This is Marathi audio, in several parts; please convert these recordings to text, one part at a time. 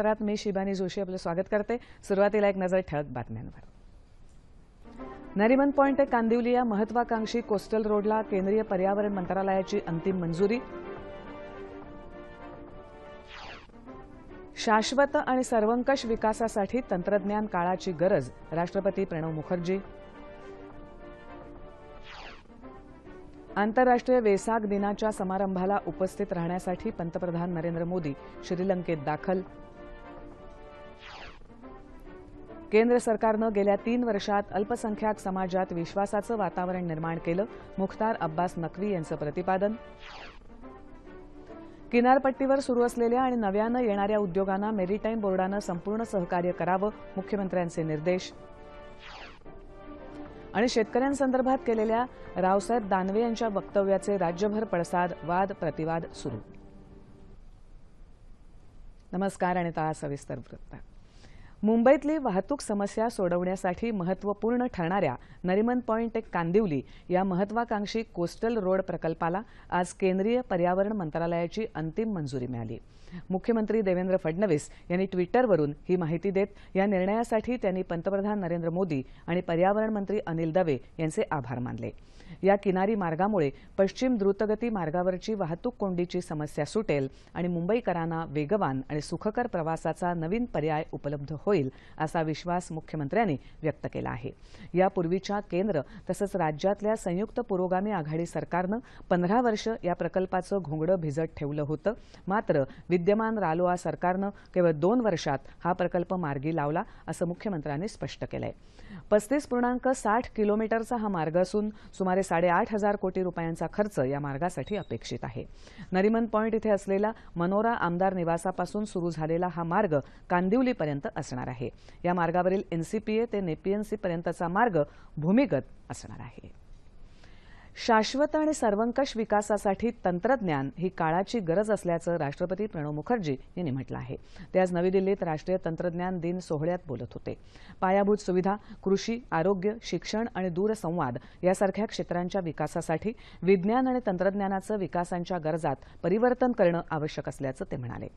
सत्रात मी शिबानी जोशी आपलं स्वागत करते. सुरुवातीला एक नजर ठळक बातम्यांवर. नरिमन पॉइंट ते कांदिवली या महत्वाकांक्षी कोस्टल रोडला केंद्रीय पर्यावरण मंत्रालयाची अंतिम मंजुरी. शाश्वत आणि सर्वंकष विकासासाठी तंत्रज्ञान काळाची गरज राष्ट्रपती प्रणव मुखर्जी. आंतरराष्ट्रीय वेसाक दिनाच्या समारंभाला उपस्थित राहण्यासाठी पंतप्रधान नरेंद्र मोदी श्रीलंकेत दाखल केंद्र सरकारनं गेल्या तीन वर्षात अल्पसंख्याक समाजात विश्वासाचं वातावरण निर्माण केलं मुख्तार अब्बास नक्वी यांचं प्रतिपादन. किनारपट्टीवर सुरू असलेल्या आणि नव्यानं येणाऱ्या उद्योगांना मेरीटाईम बोर्डानं संपूर्ण सहकार्य करावं मुख्यमंत्र्यांचे निर्देश. आणि शेतकऱ्यांसंदर्भात केलेल्या रावसाहेब दानवे यांच्या वक्तव्याचे राज्यभर पडसाद वाद प्रतिवाद सुरू. नमस्कार आणि आता सविस्तर वृत्तात मुंबईतली वाहतूक समस्या सोडवण्यासाठी महत्त्वपूर्ण ठरणाऱ्या नरिमन पॉइंट एक कांदिवली या महत्वाकांक्षी कोस्टल रोड प्रकल्पाला आज केंद्रीय पर्यावरण मंत्रालयाची अंतिम मंजुरी मिळाली. मुख्यमंत्री देवेंद्र फडणवीस यांनी ट्विटरवरून ही माहिती देत या निर्णयासाठी त्यांनी पंतप्रधान नरेंद्र मोदी आणि पर्यावरण मंत्री अनिल दवे यांचे आभार मानले. या किनारी मार्गामुळे पश्चिम द्रुतगती मार्गावरची वाहतूक कोंडीची समस्या सुटेल आणि मुंबईकरांना वेगवान आणि सुखकर प्रवासाचा नवीन पर्याय उपलब्ध होईल. होईल असा विश्वास मुख्यमंत्र्यांनी व्यक्त केला आहे. यापूर्वीच्या केंद्र तसंच राज्यातल्या संयुक्त पुरोगामी आघाडी सरकारनं पंधरा वर्ष या प्रकल्पाचं घोंगडं भिजत ठेवलं होतं. मात्र विद्यमान रालोआ सरकारनं केवळ दोन वर्षात हा प्रकल्प मार्गी लावला असं मुख्यमंत्र्यांनी स्पष्ट केलंय. पस्तीस पूर्णांक साठ किलोमीटरचा हा मार्ग असून सुमारे साडेआठ हजार कोटी रुपयांचा खर्च या मार्गासाठी अपेक्षित आहे. नरिमन पॉईंट इथे असलेला मनोरा आमदार निवासापासून सुरू झालेला हा मार्ग कांदिवलीपर्यंत असणार आहे. या मार्गावरील एनसीपीए ते नेपीएनसीपर्यंतचा मार्ग भूमिगत असणार आहे. शाश्वत आणि सर्वंकष विकासासाठी तंत्रज्ञान ही काळाची गरज असल्याचं राष्ट्रपती प्रणव मुखर्जी यांनी म्हटलं आहे. ते आज नवी दिल्लीत राष्ट्रीय तंत्रज्ञान दिन सोहळ्यात बोलत होते. पायाभूत सुविधा कृषी आरोग्य शिक्षण आणि दूरसंवाद यासारख्या क्षेत्रांच्या विकासासाठी विज्ञान आणि तंत्रज्ञानाचं विकासांच्या गरजात परिवर्तन करणं आवश्यक असल्याचं ते म्हणाले.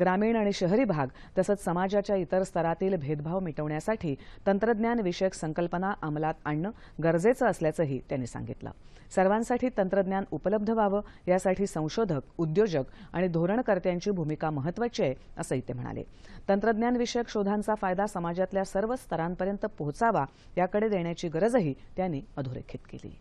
ग्रामीण आणि शहरी भाग तसंच समाजाच्या इतर स्तरातील भेदभाव मिटवण्यासाठी तंत्रज्ञान विषयक संकल्पना अंमलात आणणं गरजेचं असल्याचंही त्यांनी सांगितलं. सर्वांसाठी तंत्रज्ञान उपलब्ध व्हावं यासाठी संशोधक उद्योजक आणि धोरणकर्त्यांची भूमिका महत्वाची आहे असंही ते म्हणाले. तंत्रज्ञानविषयक शोधांचा फायदा समाजातल्या सर्व स्तरांपर्यंत पोहोचावा याकडे देण्याची गरजही त्यांनी अधोरेखित केली.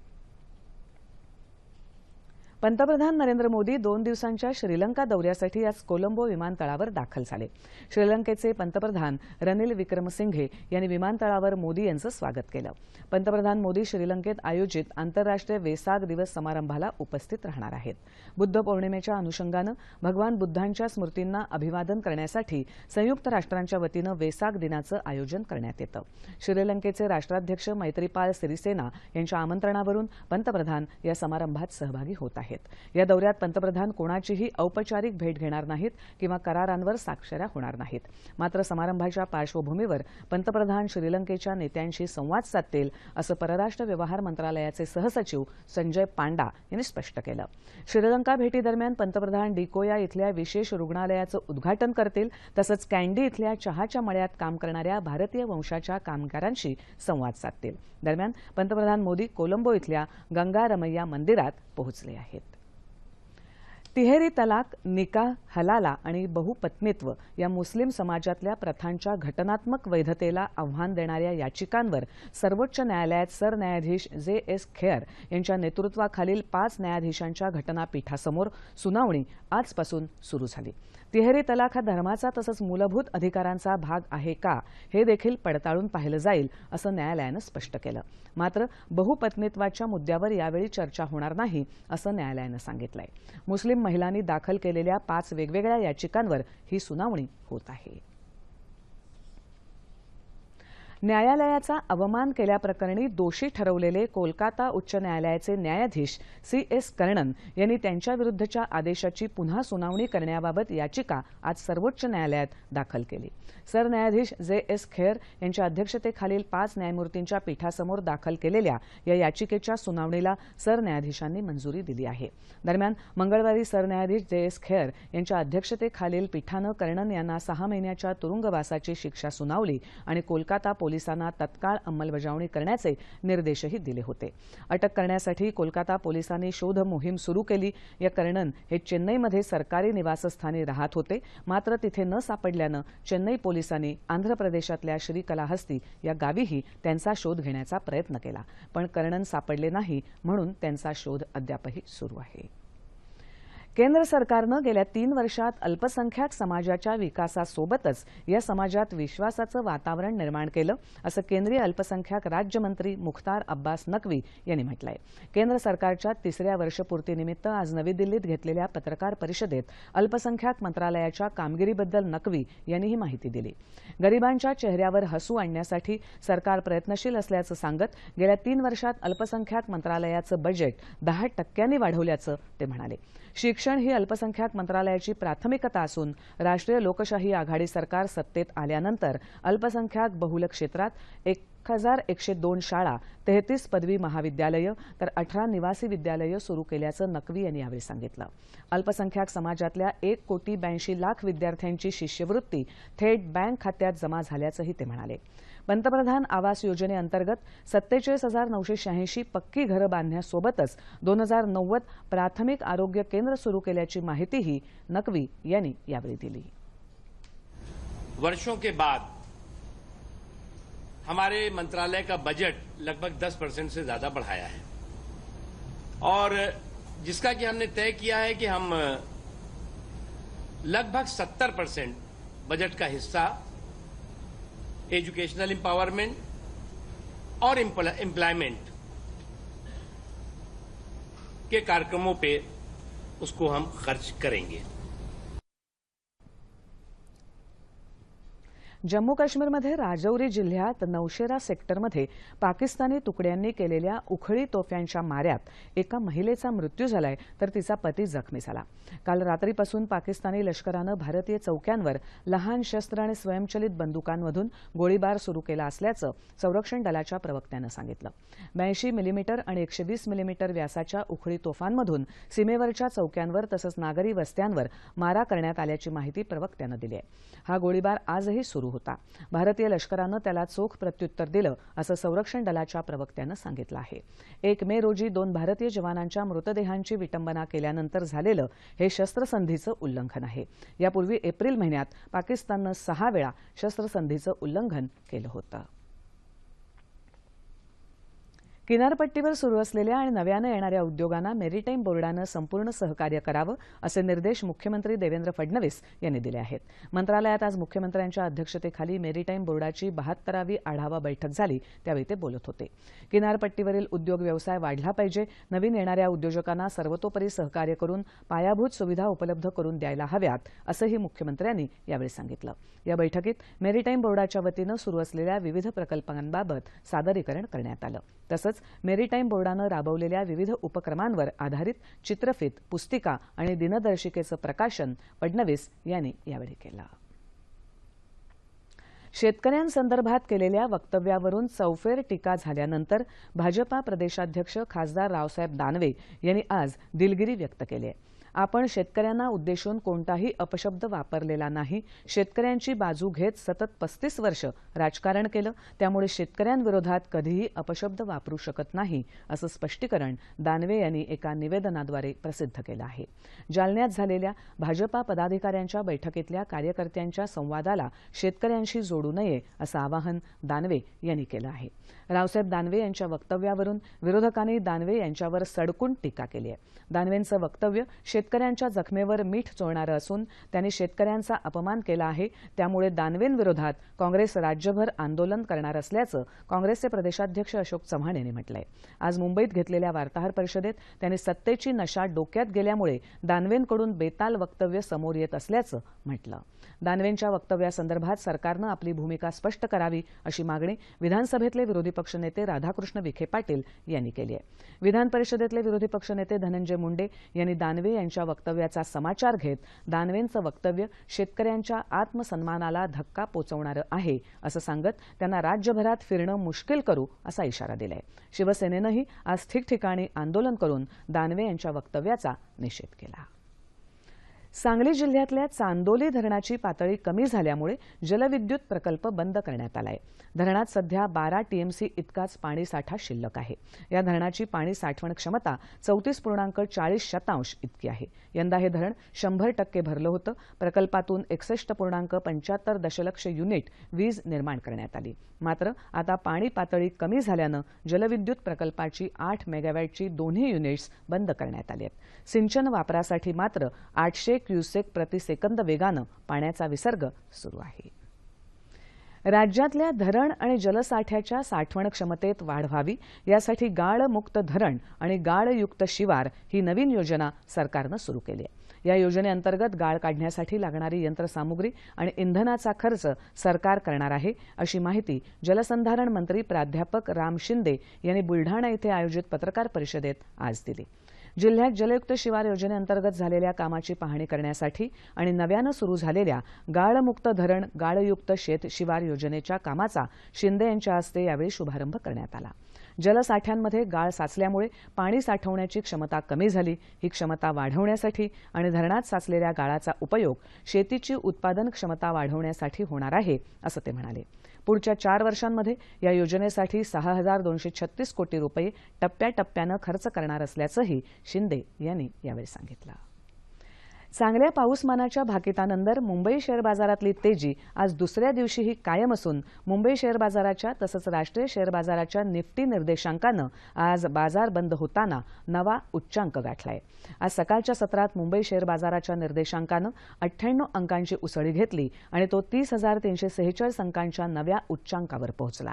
पंतप्रधान नरेंद्र मोदी दोन दिवसांच्या श्रीलंका दौऱ्यासाठी आज कोलंबो विमानतळावर दाखल झाले. श्रीलंकेचे पंतप्रधान रनिल विक्रमसिंघे यांनी विमानतळावर मोदी यांचं स्वागत केलं. पंतप्रधान मोदी श्रीलंकेत आयोजित आंतरराष्ट्रीय वेसाग दिवस समारंभाला उपस्थित राहणार आहेत. बुद्ध पौर्णिमेच्या अनुषंगानं भगवान बुद्धांच्या स्मृतींना अभिवादन करण्यासाठी संयुक्त राष्ट्रांच्या वतीनं वेसाग दिनाचं आयोजन करण्यात येतं. श्रीलंकेचे राष्ट्राध्यक्ष मैत्रीपाल सिरिसेना यांच्या आमंत्रणावरून पंतप्रधान या समारंभात सहभागी होत आहेत. आहेत. या दौऱ्यात पंतप्रधान कोणाचीही औपचारिक भेट घेणार नाहीत किंवा करारांवर स्वाक्षऱ्या होणार नाहीत. मात्र समारंभाच्या पार्श्वभूमीवर पंतप्रधान श्रीलंकेच्या नेत्यांशी संवाद साधतील असं परराष्ट्र व्यवहार मंत्रालयाचे सहसचिव संजय पांडा यांनी स्पष्ट केलं. श्रीलंका भेटीदरम्यान पंतप्रधान डिकोया इथल्या विशेष रुग्णालयाचं उद्घाटन करतील तसंच कँडी इथल्या चहाच्या मळ्यात काम करणाऱ्या भारतीय वंशाच्या कामगारांशी संवाद साधतील. दरम्यान पंतप्रधान मोदी कोलंबो इथल्या गंगा रमैया मंदिरात पोहोचले आहेत. तिहेरी तलाक निकाह हलाला आणि बहुपत्नीत्व या मुस्लिम समाजातल्या प्रथांच्या घटनात्मक वैधतेला आव्हान देणाऱ्या याचिकांवर सर्वोच्च न्यायालयात सरन्यायाधीश जे एस खेअर यांच्या नेतृत्वाखालील पाच न्यायाधीशांच्या घटनापीठासमोर सुनावणी आजपासून सुरू झाली. तिहेरी तलाक हा धर्माचा तसंच मूलभूत अधिकारांचा भाग आहे का हे देखील पडताळून पाहिलं जाईल असं न्यायालयानं स्पष्ट केलं. मात्र बहुपत्नीत्वाच्या मुद्द्यावर यावेळी चर्चा होणार नाही असं न्यायालयानं सांगितलंय. मुस्लिम महिलांनी दाखल केलेल्या पाच वेगवेगळ्या याचिकांवर ही सुनावणी होत आहे. न्यायालयाचा अवमान केल्याप्रकरणी दोषी ठरवलेले कोलकाता उच्च न्यायालयाचे न्यायाधीश सी एस कर्णन यांनी त्यांच्याविरुद्धच्या आदेशाची पुन्हा सुनावणी करण्याबाबत याचिका आज सर्वोच्च न्यायालयात दाखल केली. सरन्यायाधीश जे एस खेर यांच्या अध्यक्षतेखालील पाच न्यायमूर्तींच्या पीठासमोर दाखल केलेल्या या याचिकेच्या सुनावणीला सरन्यायाधीशांनी मंजुरी दिली आहे. दरम्यान मंगळवारी सरन्यायाधीश जे एस खेर यांच्या अध्यक्षतेखालील पीठानं कर्णन यांना सहा महिन्याच्या तुरुंगवासाची शिक्षा सुनावली आणि कोलकाता पोलिसांना तत्काळ अंमलबजावणी करण्याचे निर्देशही दिले होते. अटक करण्यासाठी कोलकाता पोलिसांनी शोध मोहीम सुरू केली. या कर्णन हे चेन्नईमध्ये सरकारी निवासस्थानी राहत होते. मात्र तिथे न सापडल्यानं चेन्नई पोलिसांनी आंध्र प्रदेशातल्या श्रीकलाहस्ती या गावीही त्यांचा शोध घेण्याचा प्रयत्न केला. पण कर्णन सापडले नाही म्हणून त्यांचा शोध अद्यापही सुरू आहे. केंद्र सरकारनं गेल्या तीन वर्षात अल्पसंख्याक समाजाच्या विकासासोबतच या समाजात विश्वासाचं वातावरण निर्माण केलं असं केंद्रीय अल्पसंख्याक राज्यमंत्री मुख्तार अब्बास नक्वी यांनी म्हटलंय. केंद्र सरकारच्या तिसऱ्या वर्षपूर्तीनिमित्त आज नवी दिल्लीत घेतलेल्या पत्रकार परिषदेत अल्पसंख्याक मंत्रालयाच्या कामगिरीबद्दल नक्वी यांनी ही माहिती दिली. गरिबांच्या चेहऱ्यावर हसू आणण्यासाठी सरकार प्रयत्नशील असल्याचं सांगत गेल्या तीन वर्षात अल्पसंख्याक मंत्रालयाचं बजेट दहा टक्क्यांनी वाढवल्याचं ते म्हणाले. शिक्षण ही अल्पसंख्याक मंत्रालयाची प्राथमिकता असून राष्ट्रीय लोकशाही आघाडी सरकार सत्तेत आल्यानंतर अल्पसंख्याक बहुल क्षेत्रात एक एक हजार एकशे दोन शाळा तेहतीस पदवी महाविद्यालयं तर अठरा निवासी विद्यालयं सुरू केल्याचं नक्वी यांनी यावेळी सांगितलं. अल्पसंख्याक समाजातल्या एक कोटी ब्याऐंशी लाख विद्यार्थ्यांची शिष्यवृत्ती थेट बँक खात्यात जमा झाल्याचंही ते म्हणाले. पंतप्रधान आवास योजनेअंतर्गत सत्तेचाळीस हजार नऊशे शहाऐंशी पक्की घरं बांधण्यासोबतच दोन हजार नव्वद प्राथमिक आरोग्य केंद्र सुरू केल्याची माहितीही नक्वी यांनी यावेळी दिली. वर्षों के बाद हमारे मंत्रालय का बजट लगभग 10 परसेंट से ज़्यादा बढ़ाया है। और जिसका कि हमने तय किया है कि हम लगभग 70 परसेंट बजट का हिस्सा एजुकेशनल एम्पावरमेंट और एम्प्लॉयमेंट के कार्यक्रमों पे उसको हम खर्च करेंगे। जम्मू काश्मीरमध्ये राजौरी जिल्ह्यात नौशेरा सेक्टरमध्ये पाकिस्तानी तुकड्यांनी केलेल्या उखळी तोफ्यांच्या माऱ्यात एका महिलेचा मृत्यू झालाय तर तिचा पती जखमी झाला. काल रात्रीपासून पाकिस्तानी लष्करानं भारतीय चौक्यांवर लहान शस्त्र आणि स्वयंचलित बंदुकांमधून गोळीबार सुरू केला असल्याचं संरक्षण दलाच्या प्रवक्त्यानं सांगितलं. ब्याऐंशी मिलीमीटर आणि एकशे वीस मिलीमीटर व्यासाच्या उखळी तोफांमधून सीमेवरच्या चौक्यांवर तसंच नागरी वस्त्यांवर मारा करण्यात आल्याची माहिती प्रवक्त्यानं दिली आहे. हा गोळीबार आजही सुरू होता. भारतीय लष्करानं त्याला चोख प्रत्युत्तर दिलं असं संरक्षण दलाच्या प्रवक्त्यानं सांगितलं आहे. एक मे रोजी दोन भारतीय जवानांच्या मृतदेहांची विटंबना केल्यानंतर झालेलं हे शस्त्रसंधीचं उल्लंघन आहे. यापूर्वी एप्रिल महिन्यात पाकिस्ताननं सहा वेळा शस्त्रसंधीचं उल्लंघन केलं होतं. किनारपट्टीवर सुरू असलेल्या आणि नव्यानं येणाऱ्या उद्योगांना मेरीटाईम बोर्डानं संपूर्ण सहकार्य करावं असे निर्देश मुख्यमंत्री देवेंद्र फडणवीस यांनी दिले आहेत. मंत्रालयात आज मुख्यमंत्र्यांच्या अध्यक्षतेखाली मेरीटाईम बोर्डाची बहात्तरावी आढावा बैठक झाली त्यावेळी ते बोलत होते. किनारपट्टीवरील उद्योग व्यवसाय वाढला पाहिजे नवीन येणाऱ्या उद्योजकांना सर्वतोपरी सहकार्य करून पायाभूत सुविधा उपलब्ध करून द्यायला हव्यात असंही मुख्यमंत्र्यांनी यावेळी सांगितलं. या बैठकीत मेरीटाईम बोर्डाच्या वतीनं सुरू असलेल्या विविध प्रकल्पांबाबत सादरीकरण करण्यात आलं. तसंच मेरीटाईम बोर्डानं राबवलेल्या विविध उपक्रमांवर आधारित चित्रफित पुस्तिका आणि दिनदर्शिकेचं प्रकाशन फडणवीस यांनी यावेळी केलं. शेतकऱ्यांसंदर्भात केलेल्या वक्तव्यावरून चौफेर टीका झाल्यानंतर भाजपा प्रदेशाध्यक्ष खासदार रावसाहेब दानवे यांनी आज दिलगिरी व्यक्त केली आहे. आपण शेतकऱ्यांना उद्देशून कोणताही अपशब्द वापरलेला नाही. शेतकऱ्यांची बाजू घेत सतत पस्तीस वर्ष राजकारण केलं. त्यामुळे शेतकऱ्यांविरोधात कधीही अपशब्द वापरू शकत नाही असं स्पष्टीकरण दानवे यांनी एका निवेदनाद्वारे प्रसिद्ध केलं आहे. जालन्यात झालेल्या भाजपा पदाधिकाऱ्यांच्या बैठकीतल्या कार्यकर्त्यांच्या संवादाला शेतकऱ्यांशी जोडू नये असं आवाहन दानवे यांनी केलं आहे. रावसाहेब दानवे यांच्या वक्तव्यावरून विरोधकांनी दानवे यांच्यावर सडकून टीका केली आहे. दानवेंचं वक्तव्य शेतकऱ्यांच्या जखमेवर मीठ चोळणारं असून त्यांनी शेतकऱ्यांचा अपमान केला आहे. त्यामुळे दानवेंविरोधात काँग्रेस राज्यभर आंदोलन करणार असल्याचं काँग्रेसचे प्रदेशाध्यक्ष अशोक चव्हाण यांनी म्हटलंय. आज मुंबईत घेतलेल्या वार्ताहर परिषदेत त्यांनी सत्तेची नशा डोक्यात गेल्यामुळे दानवेंकडून बेताल वक्तव्य समोर येत असल्याचं म्हटलं. दानवेंच्या वक्तव्यासंदर्भात सरकारनं आपली भूमिका स्पष्ट करावी अशी मागणी विधानसभेतले विरोधी पक्षनेते राधाकृष्ण विखे पाटील यांनी केली आहे. विधान परिषदेतले विरोधी पक्षनेते धनंजय मुंडे यांनी दानवे यांच्या वक्तव्याचा समाचार घेत दानवेंचं वक्तव्य शेतकऱ्यांच्या आत्मसन्मानाला धक्का पोचवणारं आहे असं सांगत त्यांना राज्यभरात फिरणं मुश्किल करू असा इशारा दिलाय. शिवसेनेनंही आज ठिकठिकाणी आंदोलन करून दानवे यांच्या वक्तव्याचा निषेध केला. सांगली जिल्ह्यातल्या चांदोली धरणाची पातळी कमी झाल्यामुळे जलविद्युत प्रकल्प बंद करण्यात आलाय. धरणात सध्या बारा टीएमसी इतकाच पाणी साठा शिल्लक आहे. या धरणाची पाणी साठवण क्षमता चौतीस पूर्णांक चाळीस शतांश इतकी आहे. यंदा हे धरण शंभर टक्के भरलं होतं. प्रकल्पातून एकसष्ट पूर्णांक पंच्याहत्तर दशलक्ष युनिट वीज निर्माण करण्यात आली. मात्र आता पाणी पातळी कमी झाल्यानं जलविद्युत प्रकल्पाची आठ मेगावॅटची दोन्ही युनिट्स बंद करण्यात आली आहेत. सिंचन वापरासाठी मात्र आठशे क्युसेक प्रतिसेकंद वेगानं पाण्याचा विसर्ग सुरू आहे. राज्यातल्या धरण आणि जलसाठ्याच्या साठवण क्षमतेत वाढ व्हावी यासाठी गाळमुक्त धरण आणि गाळयुक्त शिवार ही नवीन योजना सरकारनं सुरू केली आहे. या योजनेअंतर्गत गाळ काढण्यासाठी लागणारी यंत्रसामुग्री आणि इंधनाचा खर्च सरकार करणार आहे अशी माहिती जलसंधारण मंत्री प्राध्यापक राम शिंदे यांनी बुलढाणा इथे आयोजित पत्रकार परिषदेत आज दिली. जिल्ह्यात जलयुक्त शिवार योजनेअंतर्गत झालेल्या कामाची पाहणी करण्यासाठी आणि नव्यानं सुरू झालेल्या गाळमुक्त धरण गाळयुक्त शेत शिवार योजनेच्या कामाचा शिंदे यांच्या हस्ते यावेळी शुभारंभ करण्यात आला. जलसाठ्यांमध्ये गाळ साचल्यामुळे पाणी साठवण्याची क्षमता कमी झाली. ही क्षमता वाढवण्यासाठी आणि धरणात साचलेल्या गाळाचा उपयोग शेतीची उत्पादन क्षमता वाढवण्यासाठी होणार आहे असं ते म्हणाले. पुढच्या चार वर्षांमध्ये या योजनेसाठी सहा हजार दोनशे छत्तीस कोटी रुपये टप्प्याटप्प्यानं खर्च करणार असल्याचंही शिंदे यांनी यावेळी सांगितलं. चांगल्या पाऊसमानाच्या भाकितानंतर मुंबई शेअर बाजारातली तेजी आज दुसऱ्या दिवशीही कायम असून मुंबई शेअर बाजाराच्या तसंच राष्ट्रीय शेअर बाजाराच्या निफ्टी निर्देशांकानं आज बाजार बंद होताना नवा उच्चांक गाठलाय. आज सकाळच्या सत्रात मुंबई शेअर बाजाराच्या निर्देशांकानं अठ्ठ्याण्णव अंकांची उसळी घेतली आणि तो तीस हजार तीनशे सेहेचाळीस अंकांच्या नव्या उच्चांकावर पोहोचला.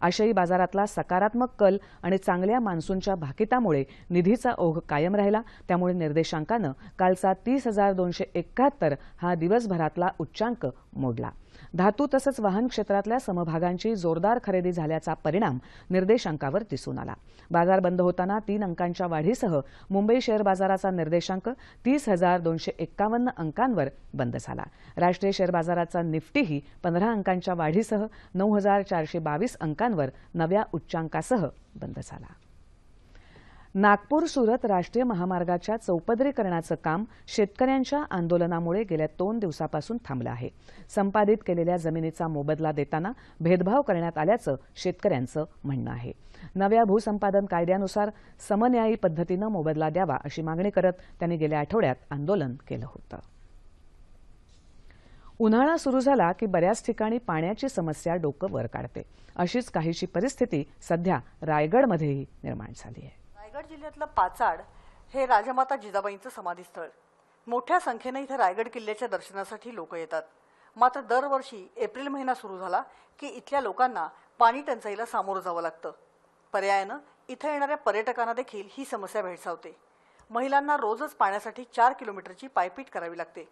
आशियाई बाजारातला सकारात्मक कल आणि चांगल्या मान्सूनच्या भाकितामुळे निधीचा ओघ कायम राहिला. त्यामुळे निर्देशांकानं कालचा तीस हजार दोनशे एकाहत्तर हा दिवसभरातला उच्चांक मोडला. धातू तसंच वाहन क्षेत्रातल्या समभागांची जोरदार खरेदी झाल्याचा परिणाम निर्देशांकावर दिसून आला. बाजार बंद होताना तीन अंकांच्या वाढीसह मुंबई शेअर बाजाराचा निर्देशांक तीस हजार दोनशे एक्कावन्न अंकांवर बंद झाला. राष्ट्रीय शेअर बाजाराचा निफ्टीही पंधरा अंकांच्या वाढीसह नऊ हजार चारशे बावीस अंकांवर नव्या उच्चांकासह बंद झाला. नागपूर सुरत राष्ट्रीय महामार्गाच्या चौपदरीकरणाचं काम शेतकऱ्यांच्या आंदोलनामुळे गेल्या दोन दिवसापासून थांबलं आहे. संपादित केलेल्या जमिनीचा मोबदला देताना भेदभाव करण्यात आल्याचं शेतकऱ्यांचं म्हणणं आहे. नव्या भूसंपादन कायद्यानुसार समन्यायी पद्धतीनं मोबदला द्यावा अशी मागणी करत त्यांनी गेल्या आठवड्यात आंदोलन केलं होतं. उन्हाळा सुरू झाला की बऱ्याच ठिकाणी पाण्याची समस्या डोकं वर काढते. अशीच काहीशी परिस्थिती सध्या रायगडमध्येही निर्माण झाली आहे. रायगड जिल्ह्यातलं पाचाड हे राजमाता जिजाबाईंचं समाधीस्थळ. मोठ्या संख्येनं इथे रायगड किल्ल्याच्या दर्शनासाठी लोक येतात. मात्र दरवर्षी एप्रिल महिना सुरू झाला की इथल्या लोकांना पाणी टंचाईला सामोरं जावं लागतं. पर्यायानं इथं येणाऱ्या पर्यटकांना देखील ही समस्या भेडसावते. महिलांना रोजच पाण्यासाठी चार किलोमीटरची पायपीट करावी लागते.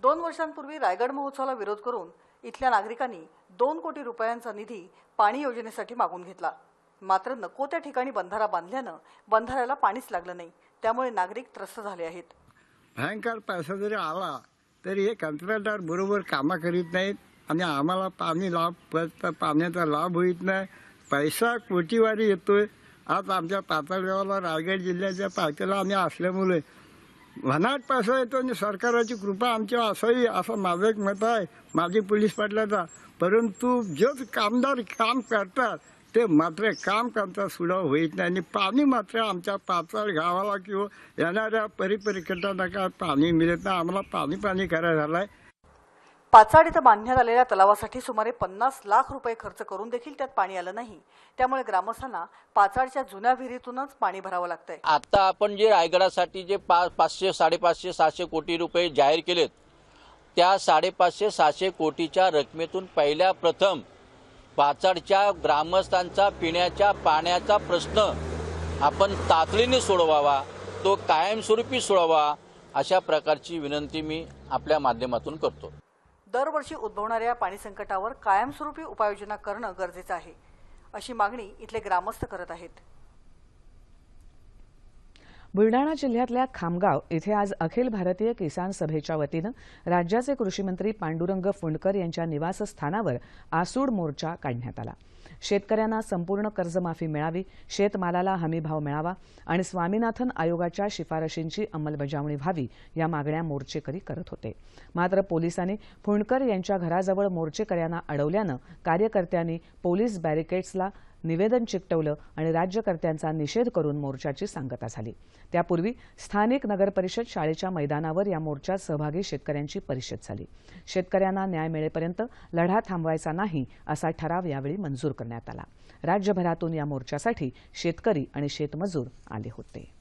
दोन वर्षांपूर्वी रायगड महोत्सवाला विरोध करून इथल्या नागरिकांनी दोन कोटी रुपयांचा निधी पाणी योजनेसाठी मागून घेतला. मात्र नको त्या ठिकाणी बंधारा बांधल्यानं बंधाऱ्याला पाणीच लागलं नाही. त्यामुळे नागरिक त्रस्त झाले आहेत. भयंकर पैसा जरी आला तरी हे कंत्राटदार बरोबर कामं करीत नाहीत आणि आम्हाला पाणी लाभ पाण्याचा लाभ होईत नाही. पैसा कोटीवारी येतोय. आज आमच्या पातळगावाला रायगड जिल्ह्याच्या पायथ्याला आम्ही असल्यामुळे भनाट पैसा येतो आणि सरकाराची कृपा आमच्यावर असावी असं माझं एक मत आहे. माझी पोलीस पाटलाचा. परंतु जे कामदार काम करतात ते मात्र काम करता सुद्धा होईत नाही. आणि पाणी मात्र आमच्या पाचाळ गावाला किंवा येणाऱ्या परिपरिकटांना काय पाणी मिळत नाही. आम्हाला पाणी पाणी करायला झालंय. पाचाड इथं बांधण्यात आलेल्या तलावासाठी सुमारे पन्नास लाख रुपये खर्च करून देखील त्यात पाणी आलं नाही. त्यामुळे ग्रामस्थांना पाचाडच्या जुन्या विहिरीतूनच पाणी भरावं लागतंय. आता आपण जे रायगडासाठी जे पा पाचशे साडेपाचशे सहाशे कोटी रुपये जाहीर केलेत त्या साडेपाचशे सहाशे कोटीच्या रकमेतून पहिल्या प्रथम पाचाडच्या ग्रामस्थांचा पिण्याच्या पाण्याचा प्रश्न आपण तातडीने सोडवावा तो कायमस्वरूपी सोडवा अशा प्रकारची विनंती मी आपल्या माध्यमातून करतो. दरवर्षी उद्भवणाऱ्या पाणी संकटावर कायमस्वरूपी उपाययोजना करणं गरजेचं आहे अशी मागणी इथले ग्रामस्थ करत आहेत. बुलडाणा जिल्ह्यातल्या खामगाव इथे आज अखिल भारतीय किसान सभेच्या वतीनं राज्याचे कृषीमंत्री पांडुरंग फुंडकर यांच्या निवासस्थानावर आसूड मोर्चा काढण्यात आला. शेतकऱ्यांना संपूर्ण कर्जमाफी मिळावी शेतमालाला हमीभाव मिळावा आणि स्वामीनाथन आयोगाच्या शिफारशींची अंमलबजावणी व्हावी या मागण्या मोर्चेकरी करत होते. मात्र पोलिसांनी फुंडकर यांच्या घराजवळ मोर्चेकऱ्यांना अडवल्यानं कार्यकर्त्यांनी पोलीस बॅरिकेड्सला निवेदन चिकटवलं आणि राज्यकर्त्यांचा निषेध करून मोर्चाची सांगता झाली. त्यापूर्वी स्थानिक नगरपरिषद शाळेच्या मैदानावर या मोर्चात सहभागी शेतकऱ्यांची परिषद झाली. शेतकऱ्यांना न्याय मिळेपर्यंत लढा थांबवायचा नाही असा ठराव यावेळी मंजूर करण्यात आला. राज्यभरातून या मोर्चासाठी शेतकरी आणि शेतमजूर आले होते.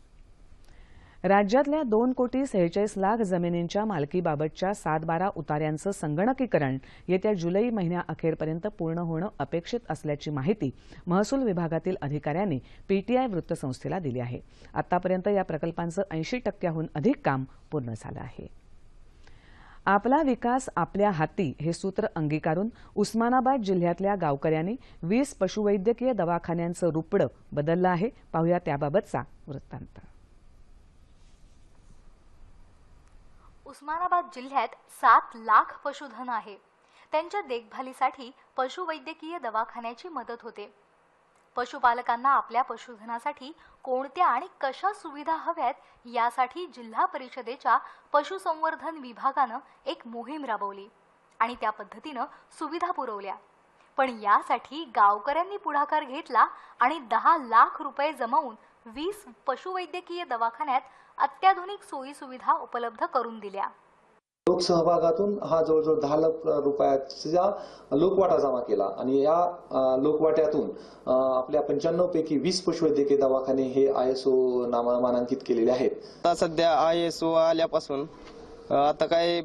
राज्यातल्या दोन कोटी सेहेचाळीस लाख जमिनींच्या मालकीबाबतच्या सातबारा उतार्यांचं संगणकीकरण येत्या जुलै महिन्याअखेरपर्यंत पूर्ण होणं अपेक्षित असल्याची माहिती महसूल विभागातील अधिकाऱ्यांनी पीटीआय वृत्तसंस्थेला दिली आहे. आतापर्यंत या प्रकल्पांचं ऐंशी टक्क्याहून अधिक काम पूर्ण झालं आहे. आपला विकास आपल्या हाती हे सूत्र अंगीकारून उस्मानाबाद जिल्ह्यातल्या गावकऱ्यांनी वीस पशुवैद्यकीय दवाखान्यांचं रुपडं बदललं आहे. पाहूया त्याबाबतचा वृत्तांत. उस्मानाबाद जिल्ह्यात सात लाख पशुधन आहे. त्यांच्या देखभालीसाठी पशुवैद्यकीय दवाखान्याची मदत होते. पशुपालकांना आपल्या पशुधनासाठी कोणत्या आणि कशा सुविधा हव्यात यासाठी जिल्हा परिषदेच्या पशुसंवर्धन विभागानं एक मोहीम राबवली आणि त्या पद्धतीनं सुविधा पुरवल्या. पण यासाठी गावकऱ्यांनी पुढाकार घेतला आणि दहा लाख रुपये जमवून वीस पशुवैद्यकीय दवाखान्यात अत्याधुनिक सोयी सुविधा उपलब्ध करून दिल्या. लोकसहभागातून हा जवळजवळ दहा लाख रुपयाचा लोकवाटा जमा केला आणि या लोकवाट्यातून आपल्या पंच्याण्णव पैकी वीस पशुवैद्यकीय दवाखाने हे आय एस ओ नामांकित केलेले आहेत. आता सध्या आय एस ओ आल्यापासून आता काय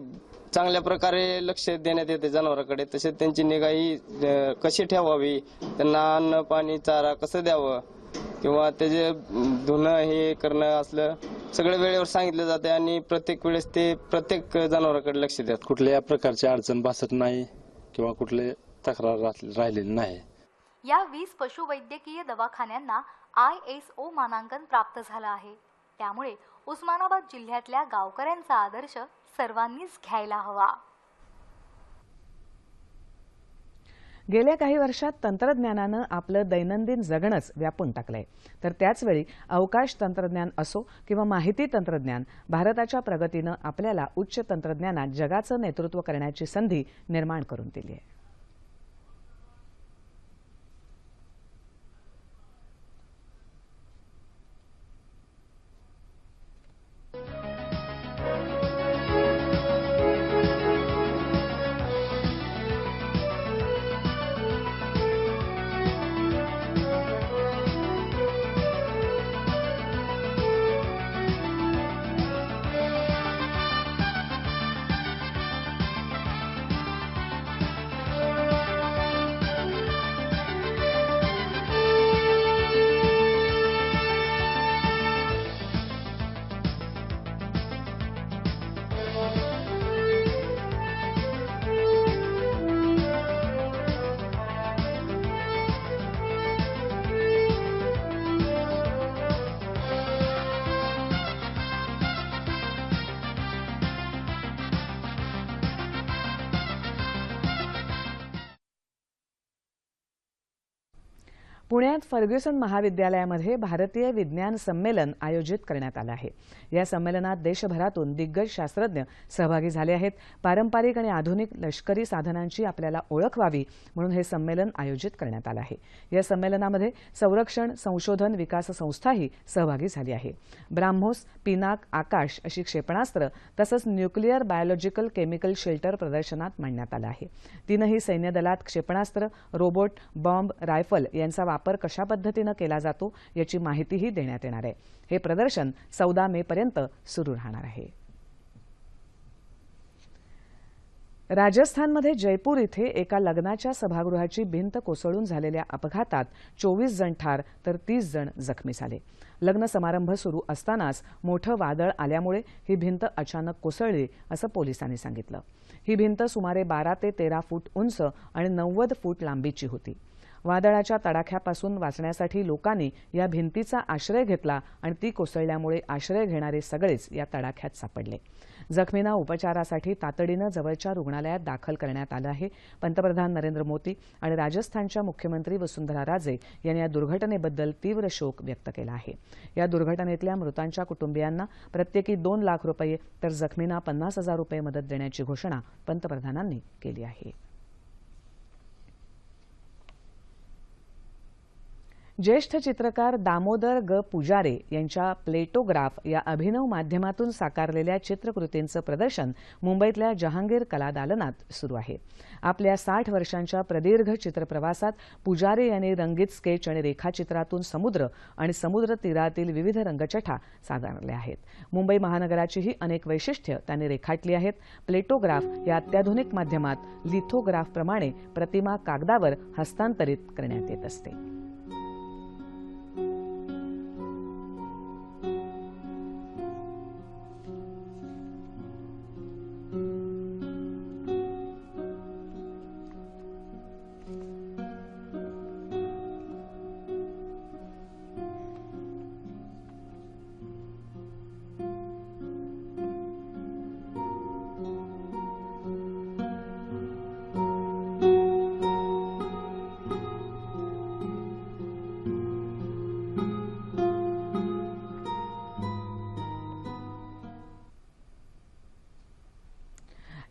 चांगल्या प्रकारे लक्ष देण्यात येते जनावरांकडे. तसेच त्यांची निगाही कशी ठेवावी त्यांना अन्न पाणी चारा कसं द्यावं किंवा त्याचे धुणं हे करणं असलं सगळं वेळेवर सांगितलं जाते आणि प्रत्येक वेळेस ते प्रत्येक जनावरांकडे लक्ष देतात. कुठल्या प्रकारची अडचण भासत नाही किंवा कुठले तक्रार राह- राहिलेली नाही. या वीस पशुवैद्यकीय दवाखान्यांना आय एस ओ मानांकन प्राप्त झालं आहे. त्यामुळे उस्मानाबाद जिल्ह्यातल्या गावकऱ्यांचा आदर्श सर्वांनीच घ्यायला हवा. गेल्या काही वर्षात तंत्रज्ञानानं आपलं दैनंदिन जगणंच व्यापून टाकलंय. तर त्याचवेळी अवकाश तंत्रज्ञान असो किंवा माहिती तंत्रज्ञान भारताच्या प्रगतीनं आपल्याला उच्च तंत्रज्ञानात जगाचं नेतृत्व करण्याची संधी निर्माण करून दिली आहे पुण्यात फर्ग्युसन महाविद्यालयामध्ये भारतीय विज्ञान संमेलन आयोजित करण्यात आलं आहे. या संमेलनात देशभरातून दिग्गज शास्त्रज्ञ सहभागी झाले आहेत. पारंपरिक आणि आधुनिक लष्करी साधनांची आपल्याला ओळख व्हावी म्हणून हे संमेलन आयोजित करण्यात आलं आहे. या संमेलनामध्ये संरक्षण संशोधन विकास संस्थाही सहभागी झाली आहे. ब्राह्मोस पिनाक आकाश अशी क्षेपणास्त्र तसंच न्यूक्लिअर बायोलॉजिकल केमिकल शेल्टर प्रदर्शनात मांडण्यात आलं आहे. तीनही सैन्यदलात क्षेपणास्त्र रोबोट बॉम्ब रायफल यांचा वापर वापर कशा पद्धतीनं केला जातो याची माहितीही देण्यात येणार आहे. हे प्रदर्शन चौदा मे पर्यंत सुरू राहणार आहे. राजस्थानमध्ये जयपूर इथे एका लग्नाच्या सभागृहाची भिंत कोसळून झालेल्या अपघातात चोवीस जण ठार तर तीस जण जखमी झाले. लग्न समारंभ सुरू असतानाच मोठं वादळ आल्यामुळे ही भिंत अचानक कोसळली असं पोलिसांनी सांगितलं. ही भिंत सुमारे बारा ते तेरा फूट उंच आणि नव्वद फूट लांबीची होती. वादळाच्या तडाख्यापासून वाचण्यासाठी लोकांनी या भिंतीचा आश्रय घेतला आणि ती कोसळल्यामुळे आश्रय घेणारे सगळेच या तडाख्यात सापडले. जखमींना उपचारासाठी तातडीनं जवळच्या रुग्णालयात दाखल करण्यात आलं आहे. पंतप्रधान नरेंद्र मोदी आणि राजस्थानच्या मुख्यमंत्री वसुंधरा राजे यांनी या दुर्घटनेबद्दल तीव्र शोक व्यक्त केला आहे. या दुर्घटनेतल्या मृतांच्या कुटुंबियांना प्रत्येकी दोन लाख रुपये तर जखमींना पन्नास हजार रुपये मदत देण्याची घोषणा पंतप्रधानांनी केली आहे. ज्येष्ठ चित्रकार दामोदर ग. पुजारे यांच्या प्लेटोग्राफ या अभिनव माध्यमातून साकारलेल्या चित्रकृतींचं प्रदर्शन मुंबईतल्या जहांगीर कला दालनात सुरू आहे. आपल्या साठ वर्षांच्या प्रदीर्घ चित्रप्रवासात पुजारे यांनी रंगीत स्केच आणि रेखाचित्रातून समुद्र आणि समुद्र तीरातील विविध रंगछटा साकारल्या आहेत. मुंबई महानगराचीही अनेक वैशिष्ट्य त्यांनी रेखाटली आहेत. प्लेटोग्राफ या अत्याधुनिक माध्यमात लिथोग्राफप्रमाणे प्रतिमा कागदावर हस्तांतरित करण्यात येत असते.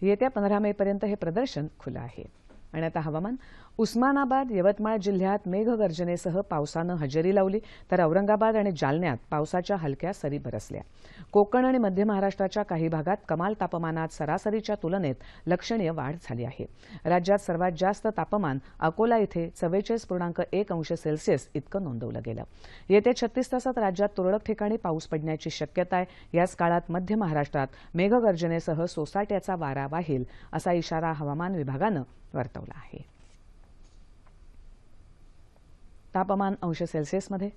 येत्या पंधरा मे पर्यंत हे प्रदर्शन खुलं आहे. आणि आता हवामान. उस्मानाबाद यवतमाळ जिल्ह्यात मेघगर्जनेसह पावसानं हजेरी लावली तर औरंगाबाद आणि जालन्यात पावसाच्या हलक्या सरी बरसल्या. कोकण आणि मध्य महाराष्ट्राच्या काही भागात कमाल तापमानात सरासरीच्या तुलनेत लक्षणीय वाढ झाली आहे. राज्यात सर्वात जास्त तापमान अकोला इथे चव्वेचाळीस पूर्णांक एक अंश सेल्सिअस इतकं नोंदवलं गेलं. येत्या छत्तीस तासात राज्यात तुरळक ठिकाणी पाऊस पडण्याची शक्यता आहे. याच काळात मध्य महाराष्ट्रात मेघगर्जनेसह सोसाट्याचा वारा वाहील असा इशारा हवामान विभागानं वर्तवला आहे. तापमान अंश सेल्सिअसमध्ये.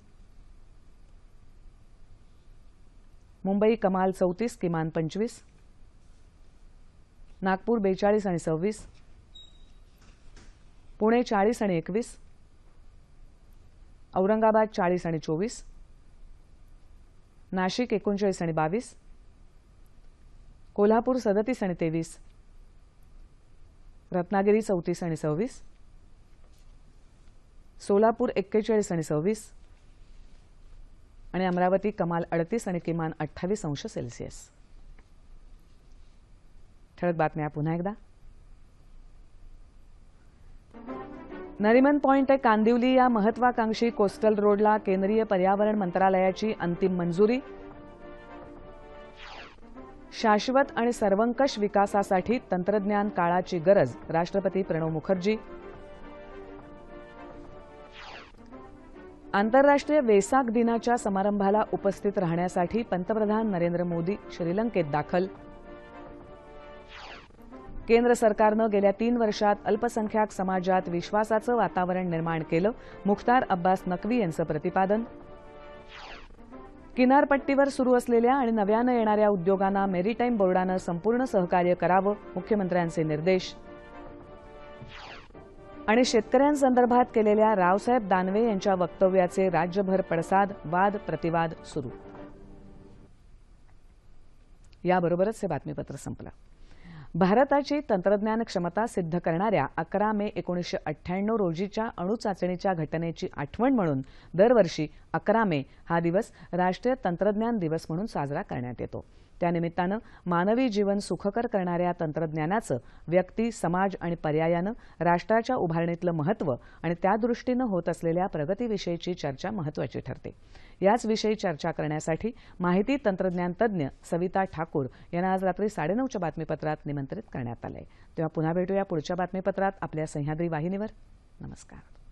मुंबई कमाल चौतीस किमान पंचवीस. नागपूर बेचाळीस आणि सव्वीस. पुणे चाळीस आणि एकवीस. औरंगाबाद चाळीस आणि चोवीस. नाशिक एकोणचाळीस आणि बावीस. कोल्हापूर सदतीस आणि तेवीस. रत्नागिरी चौतीस आणि सव्वीस. सोलापूर एक्केचाळीस आणि सव्वीस. आणि अमरावती कमाल अडतीस आणि किमान अठ्ठावीस अंश सेल्सिअस. ठळक बातम्या पुन्हा एकदा. नरिमन पॉइंट ते कांदिवली या महत्वाकांक्षी कोस्टल रोडला केंद्रीय पर्यावरण मंत्रालयाची अंतिम मंजुरी. शाश्वत आणि सर्वंकष विकासासाठी तंत्रज्ञान काळाची गरज राष्ट्रपती प्रणव मुखर्जी. आंतरराष्ट्रीय वेसाक दिनाच्या समारंभाला उपस्थित राहण्यासाठी पंतप्रधान नरेंद्र मोदी श्रीलंकेत दाखल. केंद्र सरकारनं गेल्या तीन वर्षात अल्पसंख्याक समाजात विश्वासाचं वातावरण निर्माण केलं मुख्तार अब्बास नकवी यांचं प्रतिपादन. किनारपट्टीवर सुरू असलेल्या आणि नव्यानं येणाऱ्या उद्योगांना मेरीटाईम बोर्डानं संपूर्ण सहकार्य करावं मुख्यमंत्र्यांचे निर्देश. आणि शेतकऱ्यांसंदर्भात केलेल्या रावसाहेब दानवे यांच्या वक्तव्याचे राज्यभर पडसाद वाद प्रतिवाद सुरू. याबरोबरच हे बातमीपत्र संपलं. भारताची तंत्रज्ञान क्षमता सिद्ध करणाऱ्या अकरा मे एकोणीसशे अठ्ठ्याण्णव रोजीच्या अणुचाचणीच्या घटनेची आठवण म्हणून दरवर्षी अकरा मे हा दिवस राष्ट्रीय तंत्रज्ञान दिवस म्हणून साजरा करण्यात येतो. त्यानिमित्तानं मानवी जीवन सुखकर करणाऱ्या तंत्रज्ञानाचं व्यक्ती समाज आणि पर्यायानं राष्ट्राच्या उभारणीतलं महत्त्व आणि त्यादृष्टीनं होत असलेल्या प्रगतीविषयीची चर्चा महत्त्वाची ठरते. याच विषयी चर्चा करण्यासाठी माहिती तंत्रज्ञान तज्ज्ञ सविता ठाकूर यांना आज रात्री साडेनऊच्या बातमीपत्रात निमंत्रित करण्यात आलंय. तेव्हा पुन्हा भेटूया पुढच्या बातमीपत्रात आपल्या सह्याद्री वाहिनीवर. नमस्कार.